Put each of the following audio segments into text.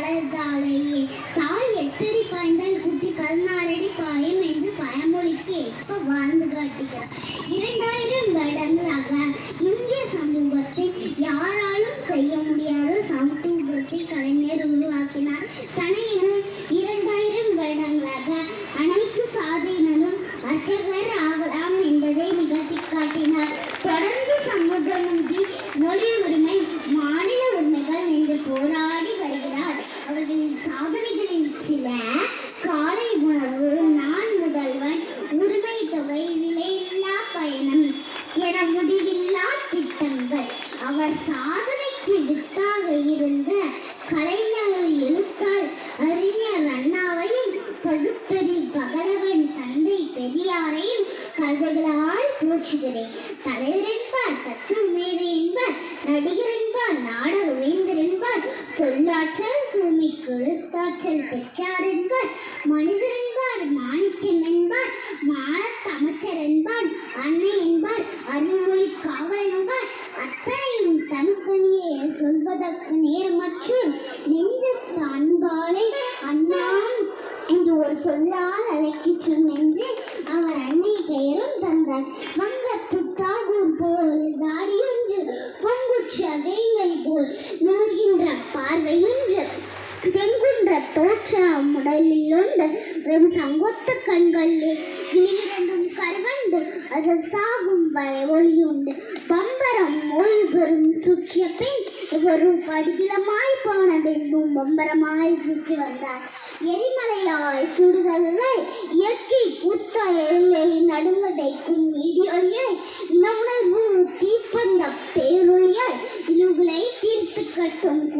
மலர்ந்தாலேயே தாய் எட்டடி பாய்ந்தால் குட்டி பதினாலடி பாயும் என்று பழமொழிக்கு ஏற்ப வாழ்ந்து காட்டுகிறார். இரண்டாயிரம் வருடங்களாக இந்திய சமூகத்தை யாராலும் செய்ய முடியாத சமத்துவத்தை கலைஞர் உருவாக்கினார். தனையினும் இரண்டாயிரம் வருடங்களாக அனைத்து சாதியினரும் அச்சகர் ஆகலாம் என்பதை நிகழ்த்தி காட்டினார். தொடர்ந்து சமூகமின்றி மொழி உரிமை மாநில போராடி வருகிறார். அவர்களின் சாதனைகளில் சில காலை உணவு நான் முதல்வன் உரிமை தொகை விலையில்லா பயணம் என முடிவில்லா திட்டங்கள். அவர் சாதனைக்கு வித்தாக இருந்த கலைஞர் எழுத்தால் அறிஞர் அண்ணாவையும் பகுத்தறி பகலவன் தந்தை பெரியாரையும் கல்விகளால் போற்றுகிறேன். தலைவர் என்பார் தத்துவமேதை என்பார் நடிகர் என்பார் நாடக வேந்தர் என்பார் சொல்லாற்றல் சூமி கொழுத்தாற்றல் பெற்றார் என்பார். மனிதர் என்பார் மாணிக்கம் என்பார் மானத் அமைச்சர் என்பார் அன்னை என்பார் அறிமொழி காவல் என்பார். அத்தனையும் தனித்தனியே சொல்வதற்கு நேரமற்றும் நெஞ்சத்து அன்பாலை அண்ணாம் என்று ஒரு சொல்லால் அழைக்கிற்றும் என்று அவர் அன்னை பெயரும் தந்தார். போல் நூறுகின்ற பார்வையின்ற தெங்குன்ற தோற்றம் உடலில் வெறும் சங்கொத்த கண்களிலே கிளியிரண்டும் கருவண்டு அது சாகும் வரை ஒளியுண்டு. பம்பரம் ஓய்வு பெறும் சுற்றிய பின் ஒரு படிகளமாய் போன பின்பும் பம்பரமாய் சுற்றி வந்தார். எரிமலையாய் சுடுதலை இயற்கை கூத்த எழுவை நடுங்கடைக்கும் நீடியொழியை நம்முடன் தீப்பந்த பேர்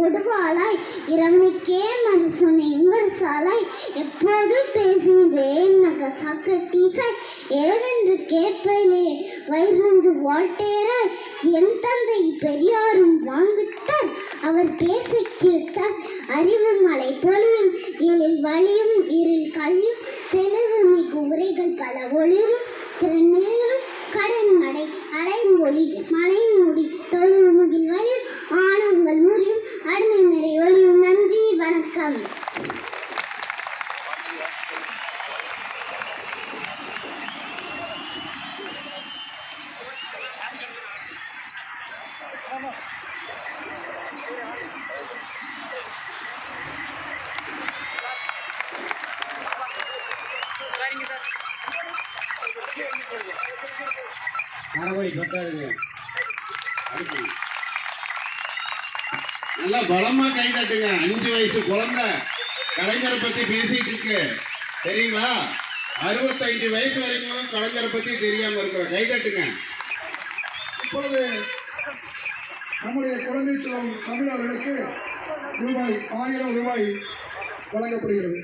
கொடுவாளாய்? இறமைக்கே மனுஷன் எங்கள் சாலாய். எப்போதும் பேசுவதே நக சாக்ரட்டீசாய் ஏதென்று கேட்பேனே? வயிறு வாட்டேராய் என் தந்தை பெரியாரும் வாழ்ந்துட்டார். அவர் பேச கேட்டார். அறிவு மலை பொழுவும் எழில் வழியும் இருள் கல்வியும் தெளிவு மிகு உரைகள் பல ஒளிரும். திறன் கடன் மடை அலைமொழி மலை மரபடி சொத்தாருங்க நல்லா பலமா கை தட்டுங்க. அஞ்சு வயசு குழந்தை. கலைஞரை பத்தி பேசிட்டு இருக்கு. தெரியுங்களா அறுபத்தைந்து வயசு வரைக்கும் கலைஞரை பத்தி தெரியாம இருக்கிற கை தட்டுங்க. இப்பொழுது நம்முடைய குழந்தை செல்வம் தமிழர்களுக்கு ரூபாய் ஆயிரம் ரூபாய் வழங்கப்படுகிறது.